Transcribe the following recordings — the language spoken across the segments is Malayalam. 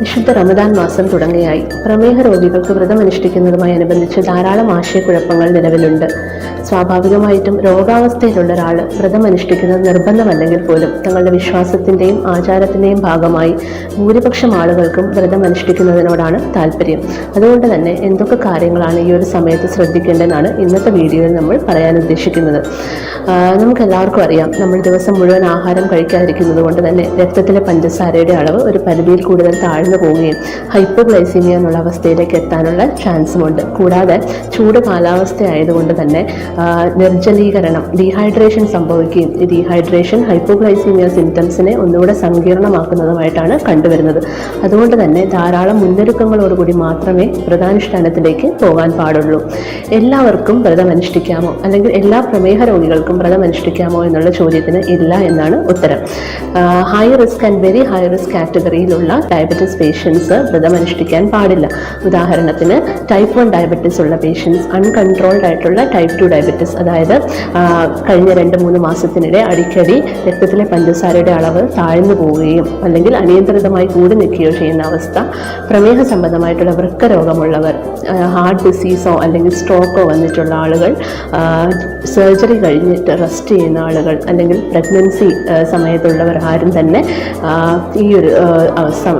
വിശുദ്ധ റമദാൻ മാസം തുടങ്ങിയായി പ്രമേഹ രോഗികൾക്ക് വ്രതമനുഷ്ഠിക്കുന്നതുമായി അനുബന്ധിച്ച് ധാരാളം ആശയക്കുഴപ്പങ്ങൾ നിലവിലുണ്ട്. സ്വാഭാവികമായിട്ടും രോഗാവസ്ഥയിലുള്ള ഒരാൾ വ്രതം അനുഷ്ഠിക്കുന്നത് നിർബന്ധമല്ലെങ്കിൽ പോലും തങ്ങളുടെ വിശ്വാസത്തിന്റെയും ആചാരത്തിന്റെയും ഭാഗമായി ഭൂരിപക്ഷം ആളുകൾക്കും വ്രതം അനുഷ്ഠിക്കുന്നതിനോടാണ് താല്പര്യം. അതുകൊണ്ട് തന്നെ എന്തൊക്കെ കാര്യങ്ങളാണ് ഈ ഒരു സമയത്ത് ശ്രദ്ധിക്കേണ്ടതെന്നാണ് ഇന്നത്തെ വീഡിയോയിൽ നമ്മൾ പറയാൻ ഉദ്ദേശിക്കുന്നത്. നമുക്ക് എല്ലാവർക്കും അറിയാം നമ്മൾ ദിവസം മുഴുവൻ ആഹാരം കഴിക്കാതിരിക്കുന്നത് കൊണ്ട് തന്നെ രക്തത്തിലെ പഞ്ചസാരയുടെ അളവ് ഒരു പരിധിയിൽ കൂടുതൽ താഴ്ന്നു പോവുകയും ഹൈപ്പോഗ്ലൈസീമിയ എന്നുള്ള അവസ്ഥയിലേക്ക് എത്താനുള്ള ചാൻസുമുണ്ട്. കൂടാതെ ചൂട് കാലാവസ്ഥ ആയതുകൊണ്ട് തന്നെ നിർജലീകരണം ഡീഹൈഡ്രേഷൻ സംഭവിക്കുകയും ഈ ഡീഹൈഡ്രേഷൻ ഹൈപ്പോഗ്ലൈസീമിയ സിംറ്റംസിനെ ഒന്നുകൂടെ സങ്കീർണമാക്കുന്നതുമായിട്ടാണ് കണ്ടുവരുന്നത്. അതുകൊണ്ട് തന്നെ ധാരാളം മുന്നൊരുക്കങ്ങളോടുകൂടി മാത്രമേ വ്രതാനുഷ്ഠാനത്തിലേക്ക് പോകാൻ പാടുള്ളൂ. എല്ലാവർക്കും വ്രതം അനുഷ്ഠിക്കാമോ അല്ലെങ്കിൽ എല്ലാ പ്രമേഹ രോഗികൾക്കും വ്രതം അനുഷ്ഠിക്കാമോ എന്നുള്ള ചോദ്യത്തിന് ഇല്ല എന്നാണ് ഉത്തരം. High risk and very high risk കാറ്റഗറിയിലുള്ള diabetes patients വ്രതം അനുഷ്ഠിക്കാൻ പാടില്ല. ഉദാഹരണത്തിന് ടൈപ്പ് വൺ ഡയബറ്റിസ് ഉള്ള പേഷ്യൻസ് അൺകൺട്രോൾഡ് ആയിട്ടുള്ള ടൈപ്പ് ടു ഡയബറ്റിസ് അതായത് കഴിഞ്ഞ രണ്ട് മൂന്ന് മാസത്തിനിടെ അടിക്കടി രക്തത്തിലെ പഞ്ചസാരയുടെ അളവ് താഴ്ന്നു പോവുകയും അല്ലെങ്കിൽ അനിയന്ത്രിതമായി കൂടി നിൽക്കുകയോ ചെയ്യുന്ന അവസ്ഥ പ്രമേഹ സംബന്ധമായിട്ടുള്ള വൃക്ക രോഗമുള്ളവർ ഹാർട്ട് ഡിസീസോ അല്ലെങ്കിൽ സ്ട്രോക്കോ വന്നിട്ടുള്ള ആളുകൾ സർജറി കഴിഞ്ഞിട്ട് റെസ്റ്റ് ചെയ്യുന്ന ആളുകൾ അല്ലെങ്കിൽ പ്രഗ്നൻസി സമയത്തുള്ളവർ ആരും തന്നെ ഈ ഒരു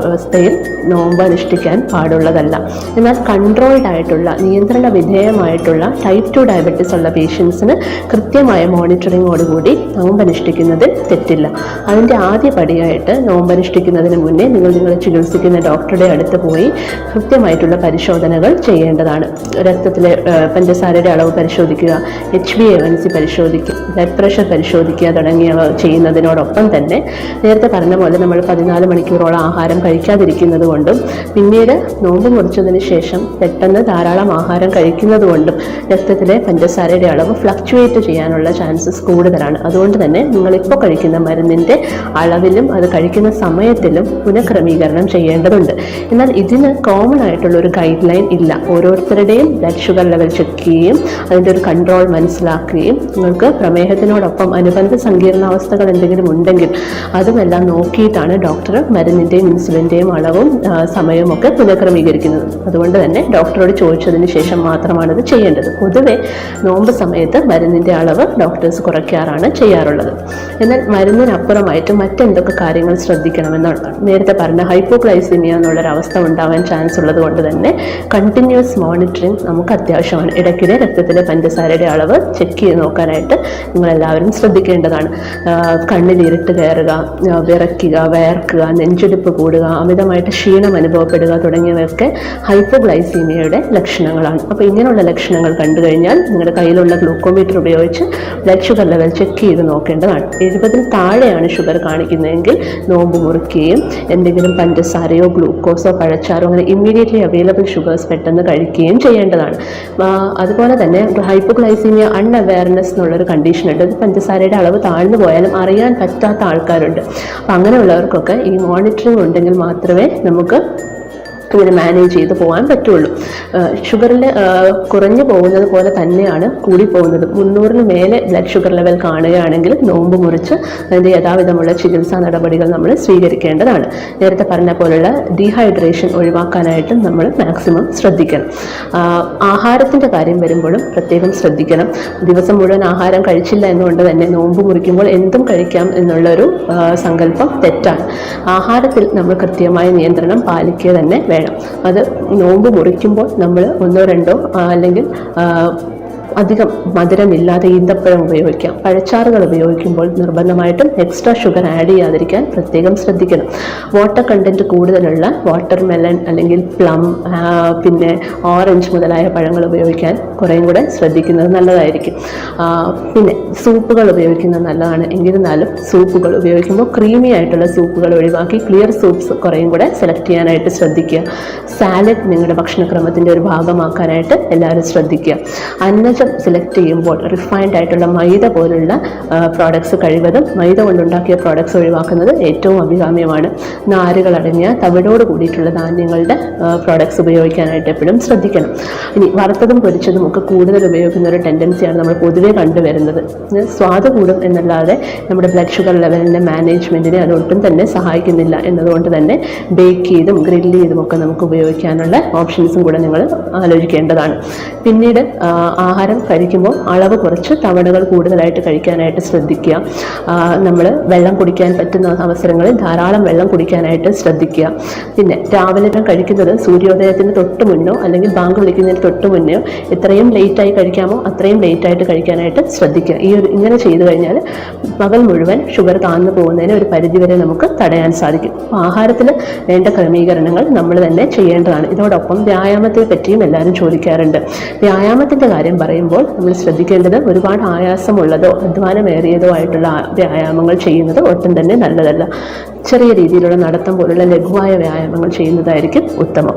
അവസ്ഥയിൽ നോമ്പ് അനുഷ്ഠിക്കാൻ പാടുള്ളതല്ല. എന്നാൽ കൺട്രോൾഡ് ആയിട്ടുള്ള നിയന്ത്രണ വിധേയമായിട്ടുള്ള ടൈപ്പ് ടു ഡയബറ്റിസ് ഉള്ള പേഷ്യൻസിന് കൃത്യമായ മോണിറ്ററിങ്ങോടുകൂടി നോമ്പനുഷ്ഠിക്കുന്നതിൽ തെറ്റില്ല. അതിന്റെ ആദ്യ പടിയായിട്ട് നോമ്പനുഷ്ഠിക്കുന്നതിന് മുന്നേ നിങ്ങൾ നിങ്ങൾ ചികിത്സിക്കുന്ന ഡോക്ടറുടെ അടുത്ത് പോയി കൃത്യമായിട്ടുള്ള പരിശോധനകൾ ചെയ്യേണ്ടതാണ്. രക്തത്തിലെ പഞ്ചസാരയുടെ അളവ് പരിശോധിക്കുക എച്ച് ബി എ സി പരിശോധിക്കുക ബ്ലഡ് പ്രഷർ പരിശോധിക്കുക തുടങ്ങിയവ ചെയ്യുന്നതിനോടൊപ്പം തന്നെ നേരത്തെ പറഞ്ഞ പോലെ നമ്മൾ പതിനാല് മണിക്കൂറോളം ആഹാരം കഴിക്കാതിരിക്കുന്നത് കൊണ്ടും പിന്നീട് നോമ്പ് മുറിച്ചതിന് ശേഷം പെട്ടെന്ന് ധാരാളം ആഹാരം കഴിക്കുന്നത് കൊണ്ടും രക്തത്തിലെ പഞ്ചസാരയുടെ അളവ് ഫ്ലക്ച്വേറ്റ് ചെയ്യാനുള്ള ചാൻസസ് കൂടുതലാണ്. അതുകൊണ്ട് തന്നെ നിങ്ങളിപ്പോൾ കഴിക്കുന്ന മരുന്നിന്റെ അളവിലും അത് കഴിക്കുന്ന സമയത്തിലും പുനഃക്രമീകരണം ചെയ്യേണ്ടതുണ്ട്. എന്നാൽ ഇതിന് കോമൺ ആയിട്ടുള്ള ഒരു ഗൈഡ് ലൈൻ ഇല്ല. ഓരോരുത്തരുടെയും ബ്ലഡ് ഷുഗർ ലെവൽ ചെക്ക് ചെയ്യുകയും അതിന്റെ ഒരു കൺട്രോൾ മനസ്സിലാക്കുകയും നിങ്ങൾക്ക് പ്രമേഹത്തിനോടൊപ്പം അനുബന്ധ സങ്കീർണാവസ്ഥകൾ എന്തെങ്കിലും ഉണ്ടെങ്കിൽ അതുമെല്ലാം നോക്കിയിട്ടാണ് ഡോക്ടർ മരുന്നിന്റെയും ഇൻസുലിന്റെയും അളവും സമയവും ഒക്കെ പുനഃക്രമീകരിക്കുന്നത്. അതുകൊണ്ട് തന്നെ ഡോക്ടറോട് ചോദിച്ചതിന് ശേഷം മാത്രമാണ് ഇത് ചെയ്യേണ്ടത്. പൊതുവെ നോമ്പ് സമയത്ത് മരുന്നിന്റെ അളവ് ഡോക്ടേഴ്സ് കുറയ്ക്കാറാണ് ചെയ്യാറുള്ളത്. എന്നാൽ മരുന്നിനപ്പുറമായിട്ട് മറ്റെന്തൊക്കെ കാര്യങ്ങൾ ശ്രദ്ധിക്കണമെന്നുള്ളതാണ്. നേരത്തെ പറഞ്ഞ ഹൈപ്പോഗ്ലൈസിമിയ എന്നുള്ളൊരവസ്ഥ ഉണ്ടാവാൻ ചാൻസ് ഉള്ളത് കൊണ്ട് തന്നെ കണ്ടിന്യൂസ് മോണിറ്ററിങ് നമുക്ക് അത്യാവശ്യമാണ്. ഇടയ്ക്കിടെ രക്തത്തിലെ പഞ്ചസാരയുടെ അളവ് ചെക്ക് ചെയ്ത് നോക്കാനായിട്ട് നിങ്ങളെല്ലാവരും ശ്രദ്ധിക്കേണ്ടതാണ്. കണ്ണിലിരുട്ട് കയറുക വിറയ്ക്കുക വയർക്കുക നെഞ്ചെടുപ്പ് കൂടുക അമിതമായിട്ട് ക്ഷീണം അനുഭവപ്പെടുക തുടങ്ങിയവയൊക്കെ ഹൈപ്പോഗ്ലൈസീമിയയുടെ ലക്ഷണങ്ങളാണ്. അപ്പോൾ ഇങ്ങനെയുള്ള ലക്ഷണങ്ങൾ കണ്ടു കഴിഞ്ഞാൽ നിങ്ങളുടെ കയ്യിലുള്ള ഗ്ലൂക്കോമീറ്റർ ഉപയോഗിച്ച് ബ്ലഡ് ഷുഗർ ലെവൽ ചെക്ക് ചെയ്ത് നോക്കേണ്ടതാണ്. എഴുപതിൽ താഴെയാണ് ഷുഗർ കാണിക്കുന്നതെങ്കിൽ നോമ്പ് മുറിക്കുകയും എന്തെങ്കിലും പഞ്ചസാരയോ ഗ്ലൂക്കോസോ പഴച്ചാറോ അങ്ങനെ ഇമ്മീഡിയറ്റ്ലി അവൈലബിൾ ഷുഗേഴ്സ് പെട്ടെന്ന് കഴിക്കുകയും ചെയ്യേണ്ടതാണ്. അതുപോലെ തന്നെ ഹൈപ്പോഗ്ലൈസീമിയ അൺഅവയർനെസ് എന്നുള്ളൊരു കണ്ടീഷൻ ഉണ്ട്. ഇത് പഞ്ചസാരയുടെ അളവ് താഴ്ന്നു പോയാലും അറിയാൻ പറ്റാത്ത ആൾക്കാരുണ്ട്. അപ്പം അങ്ങനെയുള്ളവർക്കൊക്കെ ഈ മോണിറ്ററിംഗ് ഉണ്ടെങ്കിൽ മാത്രമേ നമുക്ക് ഇങ്ങനെ മാനേജ് ചെയ്ത് പോകാൻ പറ്റുള്ളൂ. ഷുഗറിൽ കുറഞ്ഞു പോകുന്നത് പോലെ തന്നെയാണ് കൂടി പോകുന്നത്. മുന്നൂറിന് മേലെ ബ്ലഡ് ഷുഗർ ലെവൽ കാണുകയാണെങ്കിൽ നോമ്പ് മുറിച്ച് അതിന്റെ യഥാവിധമുള്ള ചികിത്സാ നടപടികൾ നമ്മൾ സ്വീകരിക്കേണ്ടതാണ്. നേരത്തെ പറഞ്ഞ പോലുള്ള ഡീഹൈഡ്രേഷൻ ഒഴിവാക്കാനായിട്ടും നമ്മൾ മാക്സിമം ശ്രദ്ധിക്കണം. ആഹാരത്തിന്റെ കാര്യം വരുമ്പോഴും പ്രത്യേകം ശ്രദ്ധിക്കണം. ദിവസം മുഴുവൻ ആഹാരം കഴിച്ചില്ല എന്നുകൊണ്ട് തന്നെ നോമ്പ് മുറിക്കുമ്പോൾ എന്തും കഴിക്കാം എന്നുള്ളൊരു സങ്കല്പം തെറ്റാണ്. ആഹാരത്തിൽ നമ്മൾ കൃത്യമായ നിയന്ത്രണം പാലിക്കുക തന്നെ വേണം. അത് നോമ്പ് മുറിക്കുമ്പോൾ നമ്മൾ ഒന്നോ രണ്ടോ അല്ലെങ്കിൽ അധികം മധുരമില്ലാതെ ഈന്തപ്പഴം ഉപയോഗിക്കാം. പഴച്ചാറുകൾ ഉപയോഗിക്കുമ്പോൾ നിർബന്ധമായിട്ടും എക്സ്ട്രാ ഷുഗർ ആഡ് ചെയ്യാതിരിക്കാൻ പ്രത്യേകം ശ്രദ്ധിക്കണം. വാട്ടർ കണ്ടന്റ് കൂടുതലുള്ള വാട്ടർ മെലൺ അല്ലെങ്കിൽ പ്ലം പിന്നെ ഓറഞ്ച് മുതലായ പഴങ്ങൾ ഉപയോഗിക്കാൻ കുറേയും കൂടെ ശ്രദ്ധിക്കുന്നത് നല്ലതായിരിക്കും. പിന്നെ സൂപ്പുകൾ ഉപയോഗിക്കുന്നത് നല്ലതാണ്. എന്നിരുന്നാലും സൂപ്പുകൾ ഉപയോഗിക്കുമ്പോൾ ക്രീമി ആയിട്ടുള്ള സൂപ്പുകൾ ഒഴിവാക്കി ക്ലിയർ സൂപ്പ്സ് കുറേയും കൂടെ സെലക്ട് ചെയ്യാനായിട്ട് ശ്രദ്ധിക്കുക. സാലഡ് നിങ്ങളുടെ ഭക്ഷണക്രമത്തിന്റെ ഒരു ഭാഗമാക്കാനായിട്ട് എല്ലാവരും ശ്രദ്ധിക്കുക. അന്നജ സെലക്ട് ചെയ്യുമ്പോൾ റിഫൈൻഡ് ആയിട്ടുള്ള മൈദ പോലുള്ള പ്രോഡക്ട്സ് കഴിവതും മൈദ കൊണ്ടുണ്ടാക്കിയ പ്രോഡക്ട്സ് ഒഴിവാക്കുന്നത് ഏറ്റവും അഭികാമ്യമാണ്. നാരുകളടങ്ങിയ തവിടോട് കൂടിയിട്ടുള്ള ധാന്യങ്ങളുടെ പ്രോഡക്ട്സ് ഉപയോഗിക്കാനായിട്ട് എപ്പോഴും ശ്രദ്ധിക്കണം. ഇനി വറുത്തതും പൊരിച്ചതും ഒക്കെ കൂടുതൽ ഉപയോഗിക്കുന്ന ഒരു ടെൻഡൻസിയാണ് നമ്മൾ പൊതുവേ കണ്ടുവരുന്നത്. സ്വാദ് കൂടും എന്നല്ലാതെ നമ്മുടെ ബ്ലഡ് ഷുഗർ ലെവലിന്റെ മാനേജ്മെന്റിനെ അത് ഒട്ടും തന്നെ സഹായിക്കുന്നില്ല എന്നതുകൊണ്ട് തന്നെ ബേക്ക് ചെയ്തും ഗ്രില്ല് ചെയ്തും ഒക്കെ നമുക്ക് ഉപയോഗിക്കാനുള്ള ഓപ്ഷൻസും കൂടെ നിങ്ങൾ ആലോചിക്കേണ്ടതാണ്. പിന്നീട് ആ, ആഹാരം കഴിക്കുമ്പോൾ അളവ് കുറച്ച് തവണകൾ കൂടുതലായിട്ട് കഴിക്കാനായിട്ട് ശ്രദ്ധിക്കുക. നമ്മൾ വെള്ളം കുടിക്കാൻ പറ്റുന്ന അവസരങ്ങളിൽ ധാരാളം വെള്ളം കുടിക്കാനായിട്ട് ശ്രദ്ധിക്കുക. പിന്നെ രാവിലെ കഴിക്കുന്നത് സൂര്യോദയത്തിന് തൊട്ട് മുന്നോ അല്ലെങ്കിൽ ബാങ്ക് വിളിക്കുന്നതിന് തൊട്ട് മുന്നോ എത്രയും ലേറ്റായി കഴിക്കാമോ അത്രയും ലേറ്റായിട്ട് കഴിക്കാനായിട്ട് ശ്രദ്ധിക്കുക. ഈ ഒരു ഇങ്ങനെ ചെയ്തു കഴിഞ്ഞാൽ പകൽ മുഴുവൻ ഷുഗർ താഴ്ന്നു പോകുന്നതിന് ഒരു പരിധിവരെ നമുക്ക് തടയാൻ സാധിക്കും. ആഹാരത്തിൽ വേണ്ട ക്രമീകരണങ്ങൾ നമ്മൾ തന്നെ ചെയ്യേണ്ടതാണ്. ഇതോടൊപ്പം വ്യായാമത്തെ പറ്റിയും എല്ലാവരും ചോദിക്കാറുണ്ട്. വ്യായാമത്തിന്റെ കാര്യം പറയുമ്പോൾ നമ്മൾ ശ്രദ്ധിക്കേണ്ടത് ഒരുപാട് ആയാസമുള്ളതോ അധ്വാനമേറിയതോ ആയിട്ടുള്ള വ്യായാമങ്ങൾ ചെയ്യുന്നത് ഒട്ടും തന്നെ നല്ലതല്ല. ചെറിയ രീതിയിലുള്ള നടത്തം പോലുള്ള ലഘുവായ വ്യായാമങ്ങൾ ചെയ്യുന്നതായിരിക്കും ഉത്തമം.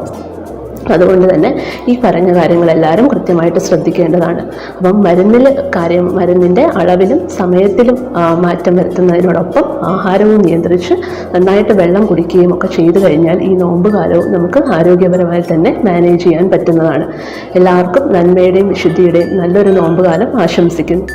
അതുകൊണ്ട് തന്നെ ഈ പറഞ്ഞ കാര്യങ്ങളെല്ലാവരും കൃത്യമായിട്ട് ശ്രദ്ധിക്കേണ്ടതാണ്. അപ്പം മരുന്നിൽ കാര്യം മരുന്നിന്റെ അളവിലും സമയത്തിലും മാറ്റം വരുത്തുന്നതിനോടൊപ്പം ആഹാരവും നിയന്ത്രിച്ച് നന്നായിട്ട് വെള്ളം കുടിക്കുകയും ഒക്കെ ചെയ്തു കഴിഞ്ഞാൽ ഈ നോമ്പ് കാലവും നമുക്ക് ആരോഗ്യപരമായി തന്നെ മാനേജ് ചെയ്യാൻ പറ്റുന്നതാണ്. എല്ലാവർക്കും നന്മയുടെയും വിശുദ്ധിയുടെയും നല്ലൊരു നോമ്പ് കാലം ആശംസിക്കുന്നു.